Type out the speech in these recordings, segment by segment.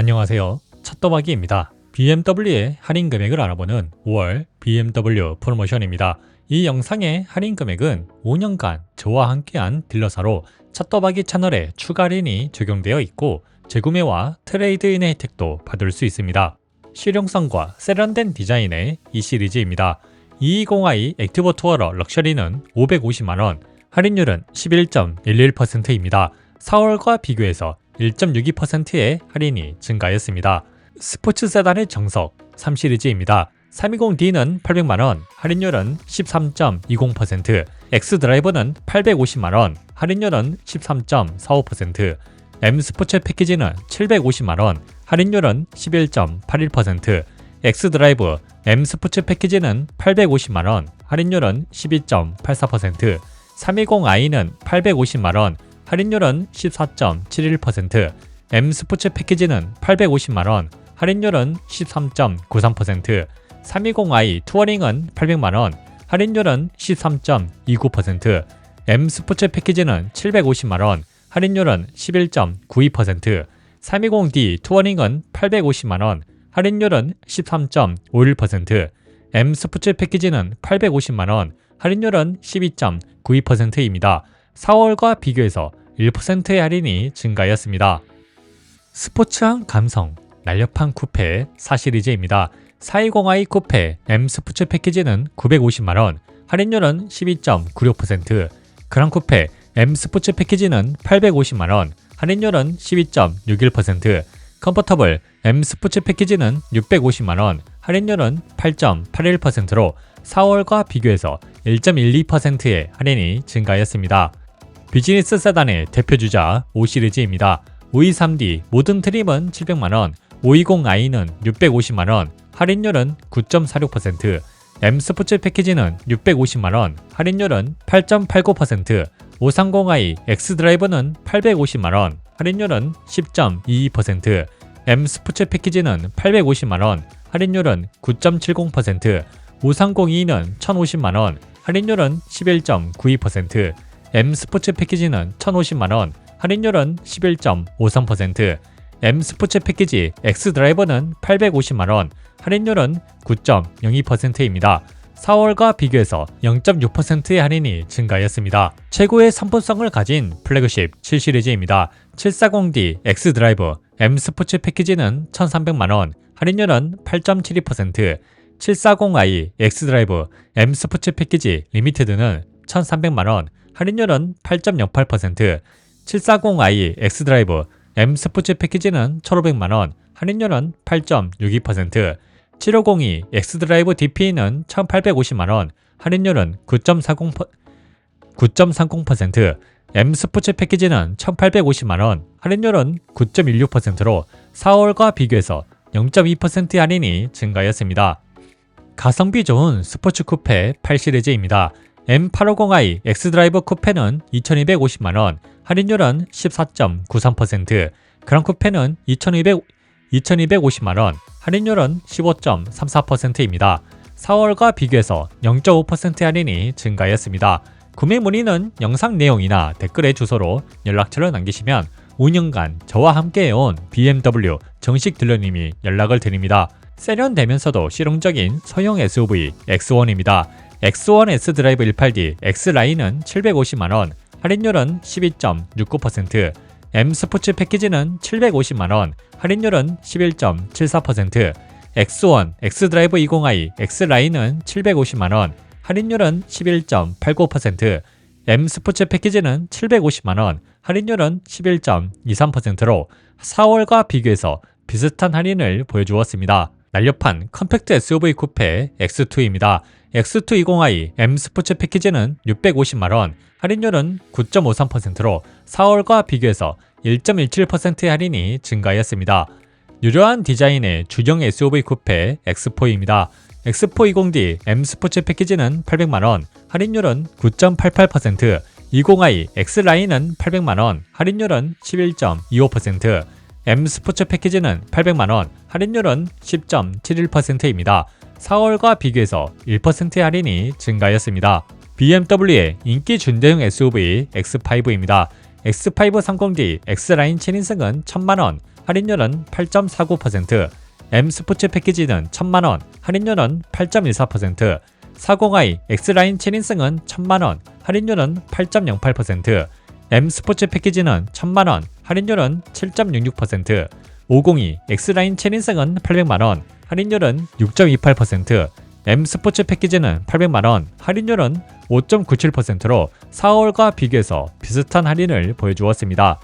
안녕하세요. 찻도박이입니다. BMW의 할인 금액을 알아보는 5월 BMW 프로모션입니다. 이 영상의 할인 금액은 5년간 저와 함께한 딜러사로 찻도박이 채널에 추가 할인이 적용되어 있고 재구매와 트레이드인의 혜택도 받을 수 있습니다. 실용성과 세련된 디자인의 이 시리즈입니다. 220i 액티브 투어러 럭셔리는 550만원, 할인율은 11.11%입니다. 4월과 비교해서 1.62%의 할인이 증가했습니다. 스포츠 세단의 정석 3시리즈입니다. 320D는 800만원, 할인율은 13.20%, X드라이버는 850만원, 할인율은 13.45%, M 스포츠 패키지는 750만원, 할인율은 11.81%, X드라이브 M 스포츠 패키지는 850만원, 할인율은 12.84%, 320i는 850만원, 할인율은 14.71%, M 스포츠 패키지는 850만원, 할인율은 13.93%, 320i 투어링은 800만원, 할인율은 13.29%, M 스포츠 패키지는 750만원, 할인율은 11.92%, 320D 투어링은 850만원, 할인율은 13.51%, M 스포츠 패키지는 850만원, 할인율은 12.92%입니다. 4월과 비교해서 1%의 할인이 증가하였습니다. 스포츠한 감성, 날렵한 쿠페 4시리즈입니다. 420i 쿠페 M 스포츠 패키지는 950만원, 할인율은 12.96%, 그랑 쿠페 M 스포츠 패키지는 850만원, 할인율은 12.61%, 컴포터블 M 스포츠 패키지는 650만원, 할인율은 8.81%로 4월과 비교해서 1.12%의 할인이 증가하였습니다. 비즈니스 세단의 대표주자 5시리즈입니다. 523D 모든 트림은 700만원, 520i는 650만원, 할인율은 9.46%, M 스포츠 패키지는 650만원, 할인율은 8.89%, 530i X 드라이버는 850만원, 할인율은 10.22%, M 스포츠 패키지는 850만원, 할인율은 9.70%, 5302는 1050만원, 할인율은 11.92%, M 스포츠 패키지는 1050만원, 할인율은 11.53%, M 스포츠 패키지 X 드라이버는 850만원, 할인율은 9.02%입니다. 4월과 비교해서 0.6%의 할인이 증가하였습니다. 최고의 선분성을 가진 플래그십 7시리즈입니다. 740D X 드라이브 M 스포츠 패키지는 1,300만원, 할인율은 8.72%, 740i X 드라이브 M 스포츠 패키지 리미테드는 1,300만원, 할인율은 8.08%, 740i X 드라이브 M 스포츠 패키지는 1,500만원, 할인율은 8.62%, 7502 X 드라이브 DP는 1,850만원, 할인율은 9.40%, 9.30%, M 스포츠 패키지는 1,850만원, 할인율은 9.16%로 4월과 비교해서 0.2% 할인이 증가했습니다. 가성비 좋은 스포츠 쿠페 8시리즈입니다. M850i X드라이브 쿠페는 2250만원, 할인율은 14.93%, 그랑 쿠페는 2200, 2250만원, 할인율은 15.34%입니다. 4월과 비교해서 0.5% 할인이 증가했습니다. 구매 문의는 영상 내용이나 댓글의 주소로 연락처를 남기시면 5년간 저와 함께해온 BMW 정식 딜러님이 연락을 드립니다. 세련되면서도 실용적인 소형 SUV X1입니다. X1 S 드라이브 18D X라인은 750만원, 할인율은 12.69%, M 스포츠 패키지는 750만원, 할인율은 11.74%, X1 X 드라이브 20i X라인은 750만원, 할인율은 11.89%, M 스포츠 패키지는 750만원, 할인율은 11.23%로 4월과 비교해서 비슷한 할인을 보여주었습니다. 날렵한 컴팩트 SUV 쿠페 X2입니다. X220i M 스포츠 패키지는 650만원, 할인율은 9.53%로 4월과 비교해서 1.17%의 할인이 증가했습니다. 유려한 디자인의 주경 SUV 쿠페 X4입니다. X4 20D M 스포츠 패키지는 800만원, 할인율은 9.88%, 20i X라인은 800만원, 할인율은 11.25%, M 스포츠 패키지는 800만원, 할인율은 10.71%입니다. 4월과 비교해서 1%의 할인이 증가했습니다. BMW의 인기 준대형 SUV X5입니다. X5 30D X라인 7인승은 1000만원, 할인율은 8.49%, M 스포츠 패키지는 1000만원, 할인율은 8.14%, 40i X라인 7인승은 1000만원, 할인율은 8.08%, M 스포츠 패키지는 1000만원, 할인율은 7.66%, 502 X라인 7인승은 800만원, 할인율은 6.28%, M 스포츠 패키지는 800만원, 할인율은 5.97%로 4월과 비교해서 비슷한 할인을 보여주었습니다.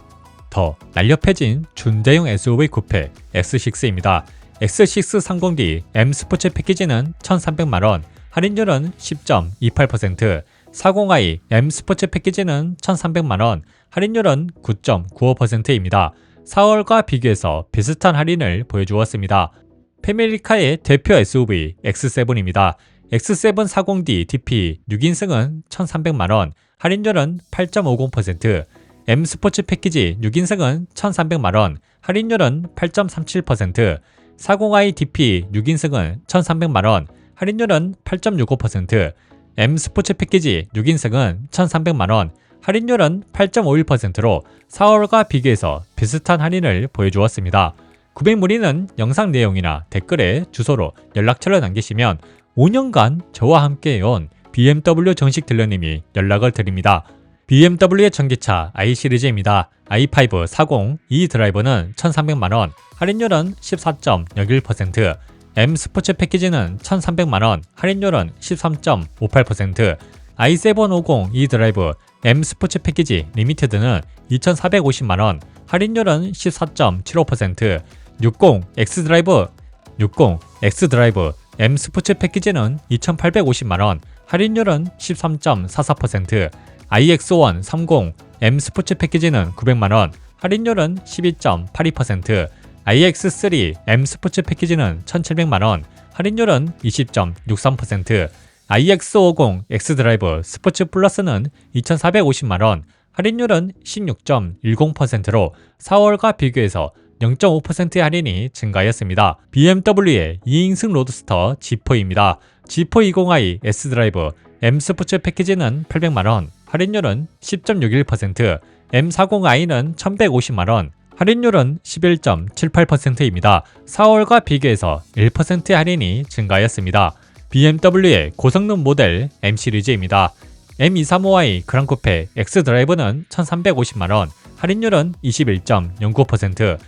더 날렵해진 준대용 SUV 쿠페 X6입니다. X6 30D M 스포츠 패키지는 1,300만원, 할인율은 10.28%, 40i M 스포츠 패키지는 1,300만원, 할인율은 9.95%입니다. 4월과 비교해서 비슷한 할인을 보여주었습니다. 패밀리카의 대표 SUV X7입니다. X7 40D DP 6인승은 1,300만원, 할인율은 8.50%, M 스포츠 패키지 6인승은 1,300만원, 할인율은 8.37%, 40i DP 6인승은 1,300만원, 할인율은 8.65%, M 스포츠 패키지 6인승은 1,300만원, 할인율은 8.51%로 4월과 비교해서 비슷한 할인을 보여주었습니다. 구매 문의는 영상 내용이나 댓글에 주소로 연락처를 남기시면 5년간 저와 함께해온 BMW 정식 딜러님이 연락을 드립니다. BMW의 전기차 i 시리즈입니다. i5 40 E 드라이버는 1,300만원, 할인율은 14.01%, M 스포츠 패키지는 1,300만원, 할인율은 13.58%, i750 E 드라이브 M 스포츠 패키지 리미티드는 2,450만원, 할인율은 14.75%, 60 X 드라이브 60 X 드라이브 M 스포츠 패키지는 2,850만원, 할인율은 13.44%, iX1 30 M 스포츠 패키지는 900만원, 할인율은 12.82%, iX3 M 스포츠 패키지는 1,700만원, 할인율은 20.63%, iX50 X 드라이브 스포츠 플러스는 2,450만원, 할인율은 16.10%로 4월과 비교해서 0.5% 할인이 증가하였습니다. BMW의 2인승 로드스터 G4입니다. G4 20i S 드라이브 M 스포츠 패키지는 800만원, 할인율은 10.61%, M40i는 1150만원, 할인율은 11.78%입니다. 4월과 비교해서 1% 할인이 증가하였습니다. BMW의 고성능 모델 M 시리즈입니다. M235i 그랑코페 X 드라이브는 1350만원, 할인율은 21.09%,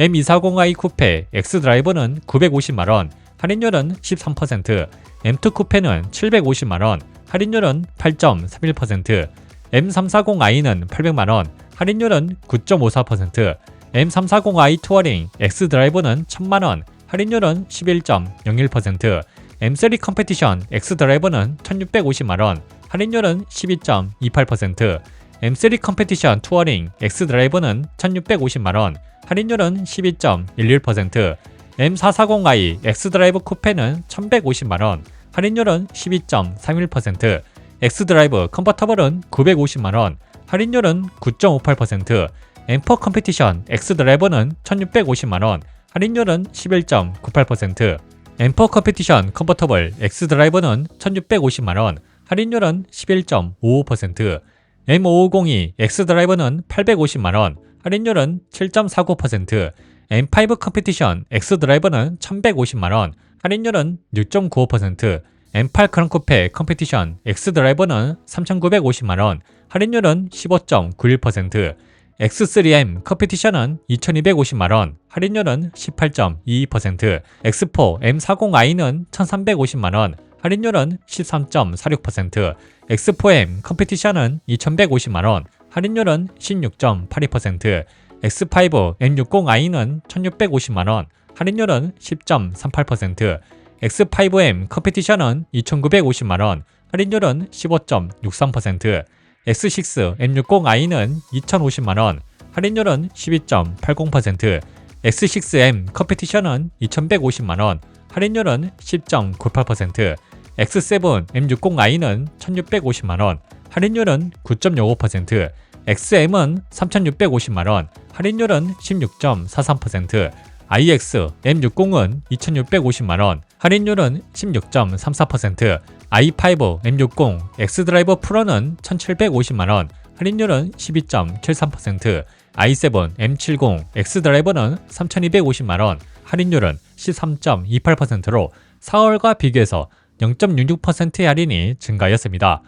M240i 쿠페 X 드라이브는 950만원, 할인율은 13%, M2 쿠페는 750만원, 할인율은 8.31%, M340i는 800만원, 할인율은 9.54%, M340i 투어링 X 드라이브는 1000만원, 할인율은 11.01%, M3 컴페티션 X 드라이브는 1650만원, 할인율은 12.28%, M3 컴페티션 투어링 X 드라이브는 1650만원, 할인율은 12.11%, M440i X 드라이브 쿠페는 1150만원, 할인율은 12.31%, X 드라이브 컨버터블은 950만원, 할인율은 9.58%, M4 컴페티션 X 드라이버는 1650만원, 할인율은 11.98%, M4 컴페티션 컨버터블 X 드라이버는 1650만원, 할인율은 11.55%, M550이 X 드라이버는 850만원, 할인율은 7.49%, M5 컴페티션 X 드라이버는 1150만원, 할인율은 6.95%, M8 크런코페 컴페티션 X 드라이버는 3950만원, 할인율은 15.91%, X3M 컴페티션은 2250만원, 할인율은 18.22%, X4 M40i는 1350만원, 할인율은 13.46%, X4M 컴페티션은 2150만원, 할인율은 16.82%, X5 M60i는 1650만원, 할인율은 10.38%, X5M 컴페티션은 2950만원, 할인율은 15.63%, X6 M60i는 2050만원, 할인율은 12.80%, X6M 컴페티션은 2150만원, 할인율은 10.98%, X7 M60i는 1650만원, 할인율은 9.05%, XM은 3650만원, 할인율은 16.43%, iX M60은 2650만원, 할인율은 16.34%, i5 M60 X드라이버 프로는 1750만원, 할인율은 12.73%, i7, M70, X드라이버는 3,250만원, 할인율은 13.28%로 4월과 비교해서 0.66%의 할인이 증가하였습니다.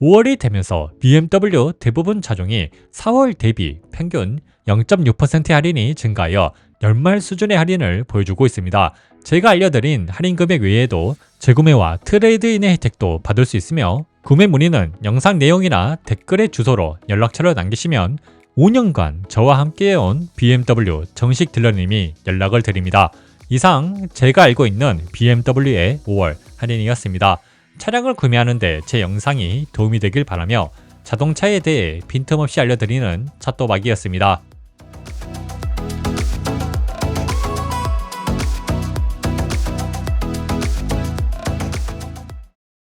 5월이 되면서 BMW 대부분 차종이 4월 대비 평균 0.6%의 할인이 증가하여 연말 수준의 할인을 보여주고 있습니다. 제가 알려드린 할인 금액 외에도 재구매와 트레이드인의 혜택도 받을 수 있으며 구매 문의는 영상 내용이나 댓글의 주소로 연락처를 남기시면 5년간 저와 함께해온 BMW 정식 딜러님이 연락을 드립니다. 이상 제가 알고 있는 BMW의 5월 할인이었습니다. 차량을 구매하는데 제 영상이 도움이 되길 바라며 자동차에 대해 빈틈없이 알려드리는 차또박이었습니다.